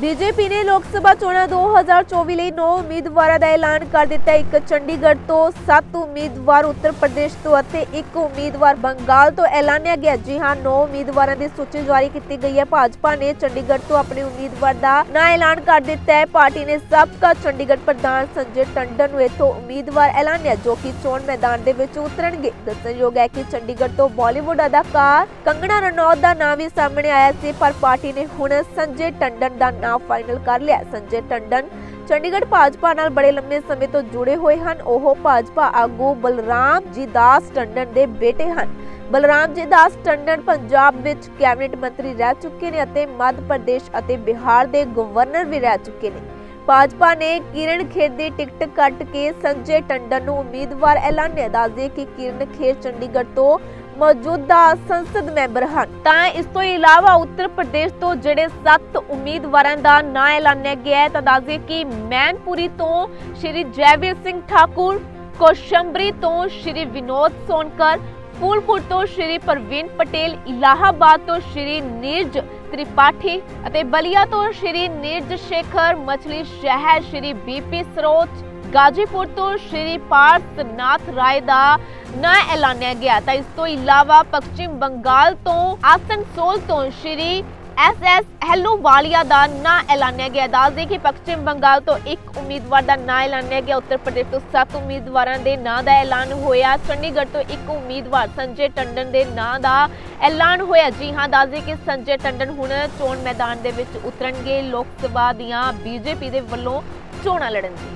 BJP ਨੇ ਲੋਕ ਸਭਾ ਚੋਣਾਂ 2024 ਲਈ 9 ਉਮੀਦਵਾਰਾਂ ਦਾ ਐਲਾਨ ਕਰ ਦਿੱਤਾ। ਹੈ। ਇੱਕ ਚੰਡੀਗੜ੍ਹ ਤੋਂ 7 ਉਮੀਦਵਾਰ ਉੱਤਰ ਪ੍ਰਦੇਸ਼ ਤੋਂ ਅਤੇ ਇੱਕ ਉਮੀਦਵਾਰ ਬੰਗਾਲ ਤੋਂ ਐਲਾਨਿਆ ਗਿਆ। ਜੀ ਹਾਂ 9 ਉਮੀਦਵਾਰਾਂ ਦੀ ਸੂਚੀ ਜਾਰੀ ਕੀਤੀ ਗਈ ਹੈ। ਭਾਜਪਾ ਨੇ ਚੰਡੀਗੜ੍ਹ ਤੋਂ ਆਪਣੇ ਉਮੀਦਵਾਰ ਦਾ ਨਾਂ ਐਲਾਨ ਕਰ ਦਿੱਤਾ ਹੈ। ਪਾਰਟੀ ਨੇ ਸਾਬਕਾ ਚੰਡੀਗੜ੍ਹ ਪ੍ਰਧਾਨ ਸੰਜੇ ਟੰਡਨ ਨੂੰ ਇਥੋਂ ਉਮੀਦਵਾਰ ਐਲਾਨਿਆ, ਜੋ ਕਿ ਚੋਣ ਮੈਦਾਨ ਦੇ ਵਿੱਚ ਉਤਰਨਗੇ। ਦੱਸਣਯੋਗ ਹੈ ਕਿ ਚੰਡੀਗੜ੍ਹ ਤੋਂ ਬਾਲੀਵੁੱਡ ਅਦਾਕਾਰ ਕੰਗਣਾ ਰਣੌਤ ਦਾ ਨਾਂ ਵੀ ਸਾਹਮਣੇ ਆਇਆ ਸੀ, ਪਰ ਪਾਰਟੀ ਨੇ ਹੁਣ ਸੰਜੇ ਟੰਡਨ ਦਾ ਨਾਂ ਫਾਈਨਲ ਕਰ ਲਿਆ। ਸੰਜੇ ਟੰਡਨ ਚੰਡੀਗੜ੍ਹ ਭਾਜਪਾ ਨਾਲ ਬੜੇ ਲੰਮੇ ਸਮੇਂ ਤੋਂ ਜੁੜੇ ਹੋਏ ਹਨ। ਉਹ ਭਾਜਪਾ ਆਗੂ ਬਲਰਾਮ ਜੀ ਦਾਸ ਟੰਡਨ ਦੇ ਬੇਟੇ ਹਨ। ਬਲਰਾਮ ਜੀ ਦਾਸ ਟੰਡਨ ਪੰਜਾਬ ਵਿੱਚ ਕੈਬਨਿਟ ਮੰਤਰੀ ਰਹਿ ਚੁੱਕੇ ਨੇ ਅਤੇ ਮੱਧ ਪ੍ਰਦੇਸ਼ ਅਤੇ ਬਿਹਾਰ ਦੇ ਗਵਰਨਰ ਵੀ ਰਹਿ ਚੁੱਕੇ ਨੇ। ਭਾਜਪਾ ਨੇ ਕਿਰਨ ਖੇਰ ਦੀ ਟਿਕਟ ਕੱਟ ਕੇ ਸੰਜੇ ਟੰਡਨ ਨੂੰ ਉਮੀਦਵਾਰ ਐਲਾਨਿਆ। ਦੱਸਦੇ ਕਿ ਕਿਰਨ ਖੇਰ ਚੰਡੀਗੜ੍ਹ ਤੋਂ ਮੌਜੂਦਾ ਸੰਸਦ ਮੈਂਬਰ ਹਨ। ਤਾਂ ਇਸ ਤੋਂ ਇਲਾਵਾ ਉੱਤਰ ਪ੍ਰਦੇਸ਼ ਤੋਂ ਜਿਹੜੇ 7 ਉਮੀਦਵਾਰਾਂ ਦਾ ਨਾਂ ਐਲਾਨਿਆ ਗਿਆ ਹੈ, ਤਾਂ ਦੱਸਦੇ ਕਿ ਮੈਨਪੁਰੀ ਤੋਂ ਸ਼੍ਰੀ ਜੈਵੀਰ ਸਿੰਘ ਠਾਕੁਰ, ਕੋਸ਼ੰਬਰੀ ਤੋਂ ਸ਼੍ਰੀ ਵਿਨੋਦ ਸੋਨਕਰ, ਫੂਲਪੁਰ ਤੋਂ ਸ਼੍ਰੀ ਪ੍ਰਵੀਨ ਪਟੇਲ, ਇਲਾਹਾਬਾਦ ਤੋਂ ਸ਼੍ਰੀ ਨੀਰਜ ਤ੍ਰਿਪਾਠੀ ਅਤੇ ਬਲੀਆ ਤੋਂ ਸ਼੍ਰੀ ਨੀਰਜ ਸ਼ੇਖਰ, ਮਛਲੀ ਸ਼ਹਿਰ ਸ਼੍ਰੀ ਬੀਪੀ ਸਰੋਜ ਗਾਜੀਪੁਰ ਤੋਂ ਸ਼੍ਰੀ ਪਾਰਥ ਰਾਏ ਦਾ ਨਾਂ ਐਲਾਨਿਆ ਗਿਆ। ਤਾਂ ਇਸ ਤੋਂ ਇਲਾਵਾ ਪੱਛਮੀ ਬੰਗਾਲ ਤੋਂ ਆਸਨਸੋਲ ਤੋਂ ਸ਼੍ਰੀ ਐਸ ਐਸ ਹੈਲੋਵਾਲੀਆ ਦਾ ਨਾਂ ਐਲਾਨਿਆ ਗਿਆ। ਦੱਸਦੇ ਕਿ ਪੱਛਮ ਬੰਗਾਲ ਤੋਂ ਇੱਕ ਉਮੀਦਵਾਰ ਦਾ ਨਾਂ ਐਲਾਨਿਆ ਗਿਆ। ਉੱਤਰ ਪ੍ਰਦੇਸ਼ ਤੋਂ 7 ਉਮੀਦਵਾਰਾਂ ਦੇ ਨਾਂ ਦਾ ਐਲਾਨ ਹੋਇਆ। ਚੰਡੀਗੜ੍ਹ ਤੋਂ ਇੱਕ ਉਮੀਦਵਾਰ ਸੰਜੇ ਟੰਡਨ ਦੇ ਨਾਂ ਦਾ ਐਲਾਨ ਹੋਇਆ। ਜੀ ਹਾਂ, ਦੱਸਦੇ ਕਿ ਸੰਜੇ ਟੰਡਨ ਹੁਣ ਚੋਣ ਮੈਦਾਨ ਦੇ ਵਿੱਚ ਉਤਰਨਗੇ। ਲੋਕ ਸਭਾ ਦੀਆਂ ਬੀਜੇਪੀ ਦੇ ਵੱਲੋਂ ਚੋਣਾਂ ਲੜਨ ਲਈ